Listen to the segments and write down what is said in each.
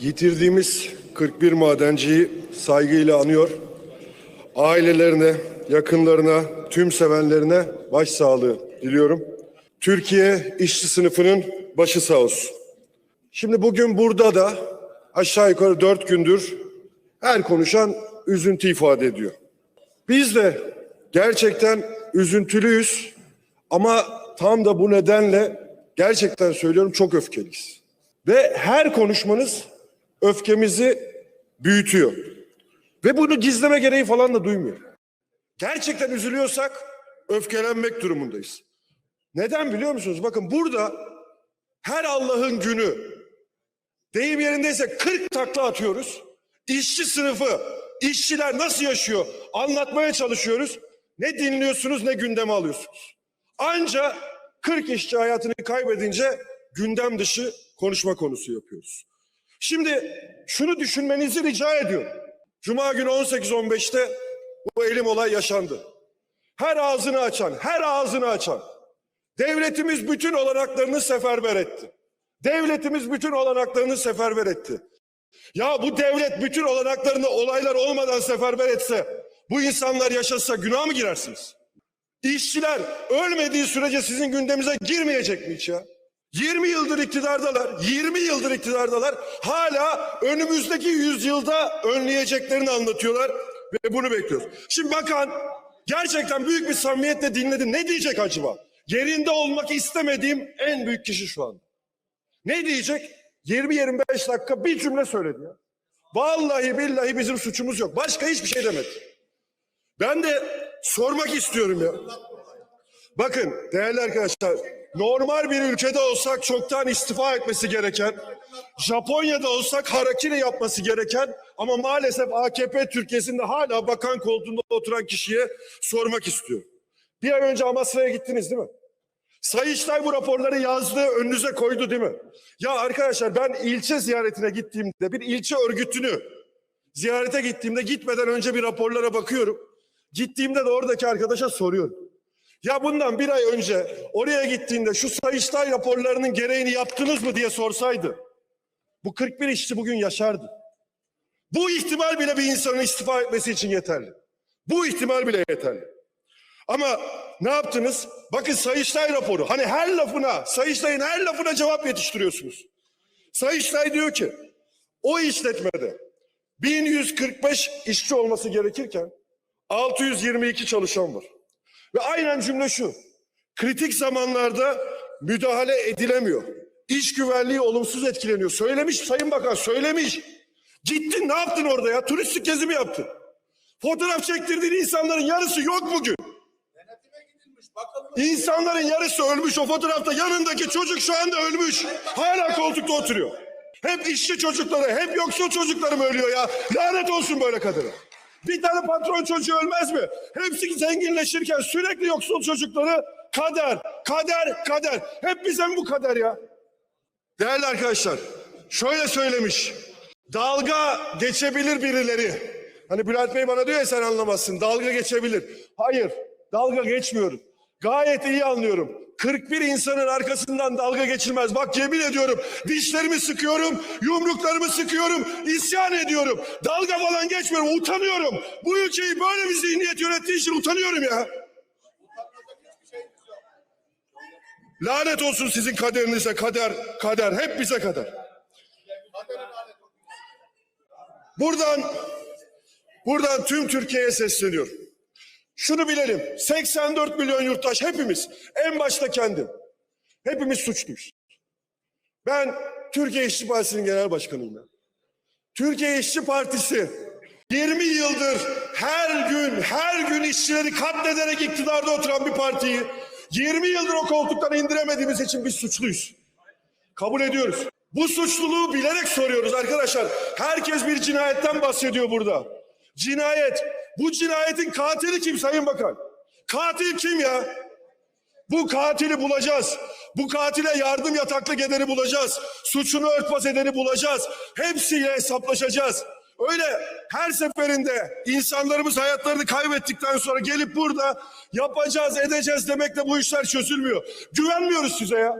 Yitirdiğimiz 41 madenciyi saygıyla anıyor. Ailelerine, yakınlarına, tüm sevenlerine başsağlığı diliyorum. Türkiye işçi sınıfının başı sağ olsun. Şimdi bugün burada da aşağı yukarı dört gündür her konuşan üzüntü ifade ediyor. Biz de gerçekten üzüntülüyüz ama tam da bu nedenle gerçekten söylüyorum çok öfkeliyiz. Ve her konuşmanız öfkemizi büyütüyor. Ve bunu gizleme gereği falan da duymuyor. Gerçekten üzülüyorsak öfkelenmek durumundayız. Neden biliyor musunuz? Bakın burada her Allah'ın günü deyim yerindeyse 40 takla atıyoruz. İşçi sınıfı, işçiler nasıl yaşıyor anlatmaya çalışıyoruz. Ne dinliyorsunuz ne gündeme alıyorsunuz. Anca 40 işçi hayatını kaybedince gündem dışı konuşma konusu yapıyoruz. Şimdi şunu düşünmenizi rica ediyorum. Cuma günü 18-15'te bu elim olay yaşandı. Her ağzını açan, her ağzını açan. Devletimiz bütün olanaklarını seferber etti. Devletimiz bütün olanaklarını seferber etti. Ya bu devlet bütün olanaklarını olaylar olmadan seferber etse, bu insanlar yaşasa günah mı girersiniz? İşçiler ölmediği sürece sizin gündeminize girmeyecek mi hiç ya? 20 yıldır iktidardalar, 20 yıldır iktidardalar. Hala önümüzdeki yüzyılda önleyeceklerini anlatıyorlar ve bunu bekliyoruz. Şimdi bakan gerçekten büyük bir samimiyetle dinledim. Ne diyecek acaba? Yerinde olmak istemediğim en büyük kişi şu an. Ne diyecek? 20-25 dakika bir cümle söyledi ya. Vallahi billahi bizim suçumuz yok. Başka hiçbir şey demedi. Ben de sormak istiyorum ya. Bakın değerli arkadaşlar normal bir ülkede olsak çoktan istifa etmesi gereken, Japonya'da olsak harakiri yapması gereken ama maalesef AKP Türkiye'sinde hala bakan koltuğunda oturan kişiye sormak istiyor. Bir ay önce Amasra'ya gittiniz değil mi? Sayıştay bu raporları yazdı, önünüze koydu değil mi? Ya arkadaşlar ben ilçe ziyaretine gittiğimde bir ilçe örgütünü ziyarete gittiğimde gitmeden önce bir raporlara bakıyorum. Gittiğimde de oradaki arkadaşa soruyorum. Ya bundan bir ay önce oraya gittiğinde şu Sayıştay raporlarının gereğini yaptınız mı diye sorsaydı. Bu 41 işçi bugün yaşardı. Bu ihtimal bile bir insanın istifa etmesi için yeterli. Bu ihtimal bile yeterli. Ama ne yaptınız? Bakın Sayıştay raporu. Hani her lafına, Sayıştay'ın her lafına cevap yetiştiriyorsunuz. Sayıştay diyor ki o işletmede 1145 işçi olması gerekirken 622 çalışan var. Ve aynen cümle şu. Kritik zamanlarda müdahale edilemiyor. İş güvenliği olumsuz etkileniyor. Söylemiş Sayın Bakan söylemiş. Gittin ne yaptın orada ya? Turistik gezi mi yaptın? Fotoğraf çektirdiğin insanların yarısı yok bugün. İnsanların yarısı ölmüş o fotoğrafta. Yanındaki çocuk şu anda ölmüş. Hala koltukta oturuyor. Hep işçi çocukları, hep yoksul çocukları mı ölüyor ya? Lanet olsun böyle kadına. Bir tane patron çocuğu ölmez mi? Hepsi zenginleşirken sürekli yoksul çocukları kader, kader, kader. Hep bize mi bu kader ya? Değerli arkadaşlar, şöyle söylemiş. Dalga geçebilir birileri. Hani Bülent Bey bana diyor ya sen anlamazsın. Dalga geçebilir. Hayır, dalga geçmiyorum. Gayet iyi anlıyorum. 41 insanın arkasından dalga geçilmez. Bak yemin ediyorum dişlerimi sıkıyorum, yumruklarımı sıkıyorum, isyan ediyorum. Dalga falan geçmiyorum, utanıyorum. Bu ülkeyi böyle bir zihniyet yönettiği için utanıyorum ya. Lanet olsun sizin kaderinize kader, kader, hep bize kader. Buradan, buradan tüm Türkiye'ye sesleniyorum. Şunu bilelim. 84 milyon yurttaş hepimiz. En başta kendim. Hepimiz suçluyuz. Ben Türkiye İşçi Partisi'nin genel başkanıyım. Ben. Türkiye İşçi Partisi 20 yıldır her gün her gün işçileri katlederek iktidarda oturan bir partiyi 20 yıldır o koltuktan indiremediğimiz için biz suçluyuz. Kabul ediyoruz. Bu suçluluğu bilerek soruyoruz arkadaşlar. Herkes bir cinayetten bahsediyor burada. Cinayet. Bu cinayetin katili kim Sayın Bakan? Katil kim ya? Bu katili bulacağız. Bu katile yardım yataklık edeni bulacağız. Suçunu örtbas edeni bulacağız. Hepsiyle hesaplaşacağız. Öyle her seferinde insanlarımız hayatlarını kaybettikten sonra gelip burada yapacağız edeceğiz demekle bu işler çözülmüyor. Güvenmiyoruz size ya.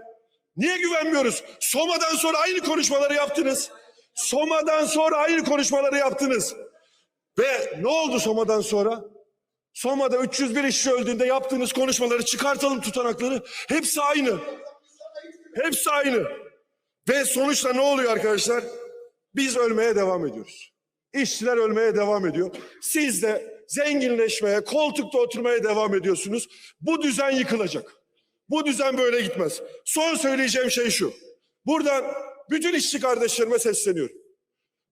Niye güvenmiyoruz? Soma'dan sonra aynı konuşmaları yaptınız. Soma'dan sonra aynı konuşmaları yaptınız. Ve ne oldu Soma'dan sonra? Soma'da 301 işçi öldüğünde yaptığınız konuşmaları çıkartalım tutanakları. Hepsi aynı. Hepsi aynı. Ve sonuçta ne oluyor arkadaşlar? Biz ölmeye devam ediyoruz. İşçiler ölmeye devam ediyor. Siz de zenginleşmeye, koltukta oturmaya devam ediyorsunuz. Bu düzen yıkılacak. Bu düzen böyle gitmez. Son söyleyeceğim şey şu. Buradan bütün işçi kardeşlerime sesleniyorum.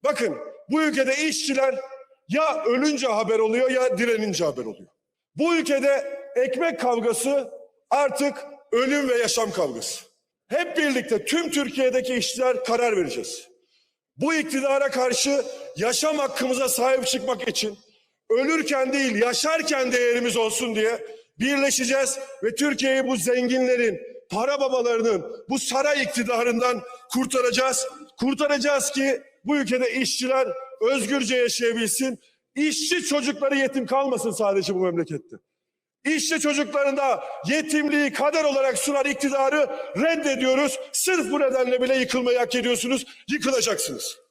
Bakın bu ülkede işçiler ya ölünce haber oluyor ya direnince haber oluyor. Bu ülkede ekmek kavgası artık ölüm ve yaşam kavgası. Hep birlikte tüm Türkiye'deki işçiler karar vereceğiz. Bu iktidara karşı yaşam hakkımıza sahip çıkmak için ölürken değil yaşarken değerimiz olsun diye birleşeceğiz ve Türkiye'yi bu zenginlerin, para babalarının, bu saray iktidarından kurtaracağız. Kurtaracağız ki bu ülkede işçiler özgürce yaşayabilsin. İşçi çocukları yetim kalmasın sadece bu memlekette. İşçi çocuklarında yetimliği kader olarak sunan iktidarı reddediyoruz. Sırf bu nedenle bile yıkılmayı hak ediyorsunuz. Yıkılacaksınız.